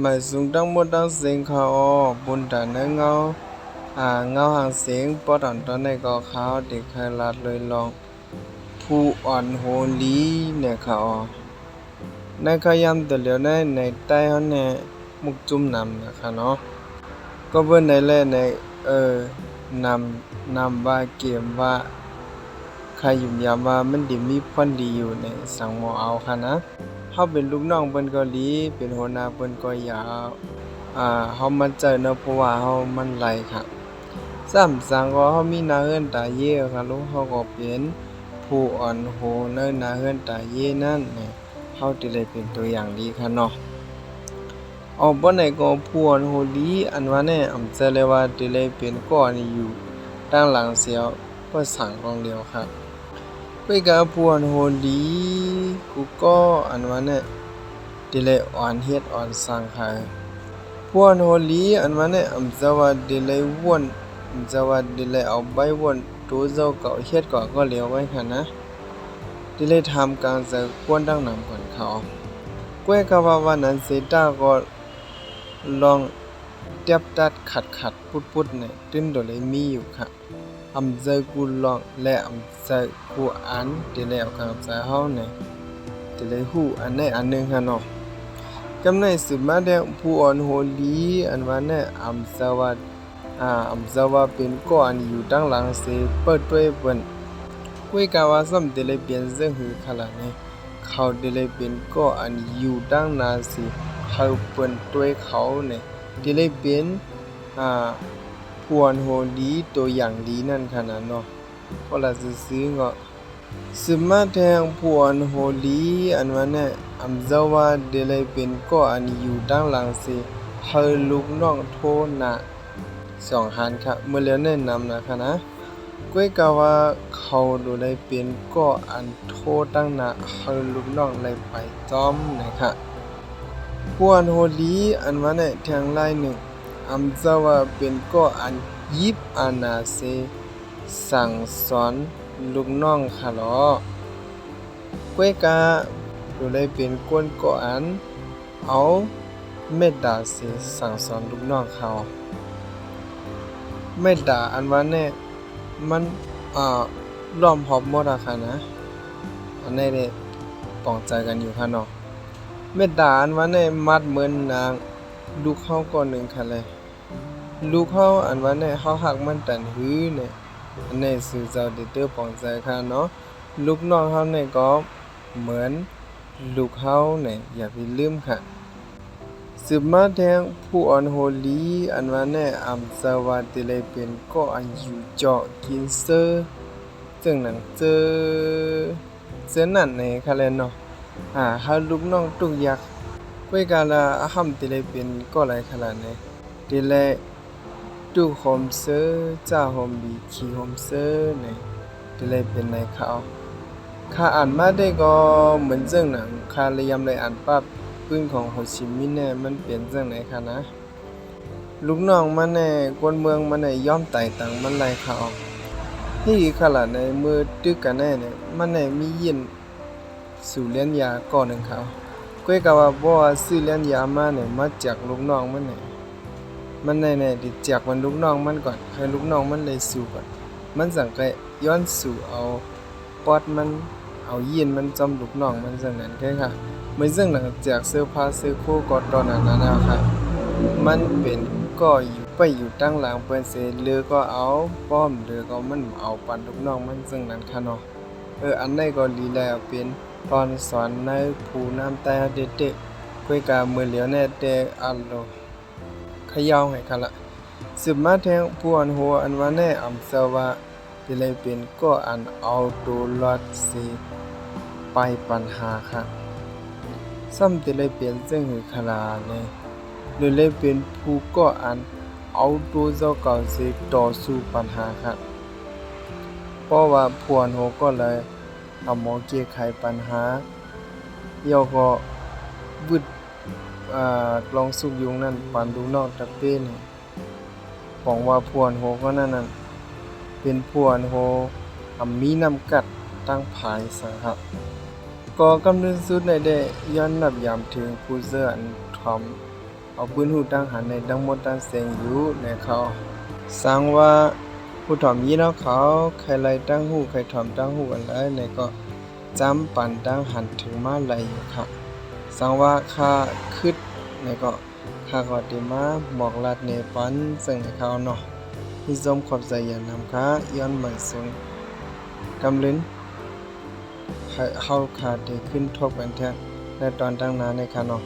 หมายสูงตั้งหมดตั้งเสียงเขาบุญแต่เนื้อเงาอ่าเงาหางเสียงปอดอนตอนในก็เขาเด็กเคยลาดเลยลองผู้อ่อนโหลีเนี่ยเขาในขยำแต่เหลียวในในใต้เขาเนี่ยมุกจุ่มนำนะคะเนาะก็เบิ่อนในแลในเออนำนำว่าเกมว่าใครยุ่มยามว่ามันดีมีพรดีอยู่ในสังหมอเอาค่ะนะ เฮาเป็นลูกน้องเพิ่นเกาหลีเป็นหัวหน้าเพิ่นก็อยาอ่า เฮามั่นใจเนาะ เพราะว่าเฮามันไหลค่ะซ้ำสังก็เฮามีหน้าเฮือนตาเย่ค่ะลูกเฮาก็เป็นผู้อ่อนโหในหน้าเฮือนตาเย่นั่นเนี่ยเฮาสิได้เป็นตัวอย่างดีค่ะเนาะเอาบ่ไหนก็ผู้อ่อนโหลีอันว่าแน่อำจะเลยว่าสิได้เป็นก่อนอยู่ด้านหลังเสียวก็สั่งกองเดียวค่ะကွေ Kuega puan holi ku ko an mana dile on het on sang ha puan holi an mana am zawa dile won zawa dile au bai won to zau ka het ko ko le wai kha na dile tham kang za kwon dang nam kon kha kwe ka wa wa nan se ta ko long เตียบตัดขัดขัดพุดพุดเนี่ยตึ้นโดเลยมีอยู่ค่ะ อำเจอกูลองและอำเจอกูอันที่แล้วข้างใจเฮาเนี่ยที่เลยฮู้อันใดอันหนึงหั่นเนาะกำในสืบมาแดงผู้อ่อนโหลีอันว่าแน่อำสวัสดอ่าอำสวัสดเป็นก่อนอยู่ตั้งหลังเสเปิดด้วยเปิ้นคุยกาว่าซ้ำที่เลยเปลี่ยนเสื้อหือขนาดนี้เขาที่เลยเป็นก่อนอยู่ตั้งนานสิเขาเปิ้นด้วยเขาเนี่ยที่เลยเป็นอ่า พวนโหดีตัวอย่างดีนั่นขนาดเนาะเพราะละซื้อๆก็สมาแทงพวนโหลีอันว่าเนี่ยอำจะว่าเดลัยเป็นก็อันอยู่ด้านหลังสิเฮาลูกน้องโทนะสองหันค่ะเมื่อแล้วแนะนำนะคะนะก้วยกาว่าเขาดูเลยเป็นก็อันโทตั้งนะเฮาลูกน้องเลยไปจอมนะคะพวนโหลีอันว่าเนี่ยแทงไล่หนึ่ง อำจะว่าเป็นก็อันยิบอานาเซสั่งสอนลูกน้องค่ะหรอกวยกาดูเลยเป็นกวนก็อันเอาเมตตาเซสั่งสอนลูกน้องเขาเมตตาอันว่าแน่มันอ่าล้อมหอบหมดอะค่ะนะอันนี้ได้ปองใจกันอยู่ค่ะเนาะเมตตาอันว่าแน่มัดเหมือนนาง ลูกเขาก่อนหนึ่งค่ะเลยลูกเขาอันว่าเนี่ยเขาหักมันตันหื้อเนี่ยอันนี้สื่อเจ้าเดเตอร์ปองใจค่ะเนาะลูกน้องเขาเนี่ยก็เหมือนลูกเขาเนี่ยอย่าไปลืมค่ะสืบมาแทงผู้อ่อนโหลีอันว่าเนี่ยอัมสวัสดิเลยเป็นก็อันอยู่เจาะกินเซอร์จึงหนังเจอเจอนั่นในค่ะเลยเนาะอ่าหาลูกน้องตุกยัก ကွေကလာအဟမ်တလေပင်ကောလိုက်ခလာနေဒီလေတူဟ ோம் ဆာဂျာဟ ோம் ဘီခီဟ ோம் ဆာနေဒီလေပင်နေခါခါอ่านมาได้ก็เหมือนเรื่องหนังคาเลยยำเลยอ่านปั๊บปืนของโฮชิมินห์เนี่ยมันเปลี่ยนเรื่องไหนคะนะ ลูกน้องมันเนี่ยกวนเมืองมันเนี่ยย่อมไต่ตังมันไล่เขาที่ขลาดในมือตึกกันแน่เนี่ยมันเนี่ยมีเย็นสู่เลี้ยนยาก่อนหนึ่งเขา ก้อยกะว่าบ่ว่าซื้อเลี้ยนยามาเนี่ยมาจกลูกน้องมันเนี่ยมันแน่ๆดิแจกมันลูกน้องมันก่อนให้ลูกน้องมันเลยสู่ก่อนมันสังเกตย้อนสู่เอาปอดมันเอายีนมันจอมลูกน้องมันจังนั้นแค่ค่ะเหมือนซึ่งหลังจากเสื้อผ้าซื้อคู่กอดตอนนั้นนะคะมันเป็นก็อยู่ไปอยู่ตั้งหลังเปิ้นเสหรือก็เอาป้อมหรือก็มันเอาปันลูกน้องมันซึ่งนั้นค่ะเนาะเอออันใดก็ดีแล้วเป็น ตอนสอนในผูน้ำแต่เด็กๆคุยกับมือเหลียวแน่แต่อันโลเขย่าให้ค่ะละสืบมาแทงผู้อันหัวอันว่าแน่อำเสว่าที่เลยเป็นก็อันเอาตัวรอดสิไปปัญหาค่ะซ้ำที่เลยเปลี่ยนซึ่งหือขลาเนี่ยหรือเลยเป็นผู้ก็อันเอาตัวเจ้าเก่าสิต่อสู้ปัญหาค่ะเพราะว่าผู้อันหัวก็เลย เอาหมอแก้ไขปัญหาเหี่ยวก็วึดอ่ากลองสุกยุงนั่นปันดูนอกตะเป้นี่ของว่าพวนโหก็นั่นนั่นเป็นพวนโหอ่ำมีน้ำกัดตั้งภายสังครับก็กำเนิดสุดในได้ย้อนนับยามถึงผู้เสื้ออันทอมเอาปืนหูตั้งหันในดังหมดตั้งเสียงอยู่ในเขาสังว่า ผู้ถ่อมยีเนาะเขาใครไล่ตั้งหูใครถ่อมตั้งหูอะไรในก็จำปันตั้งหันถึงมาไหลอยู่ค่ะสังว่าค่าคึดในก็ค่าก็ติมาหมอกลัดในปันซึ่งในเขาเนาะที่สมขอบใจอย่านำค่ะย้อนเหมือนสูงกำลิ้นให้เฮาขาดได้ขึ้นทบกันแท้ในตอนตั้งนานในค่ะเนาะ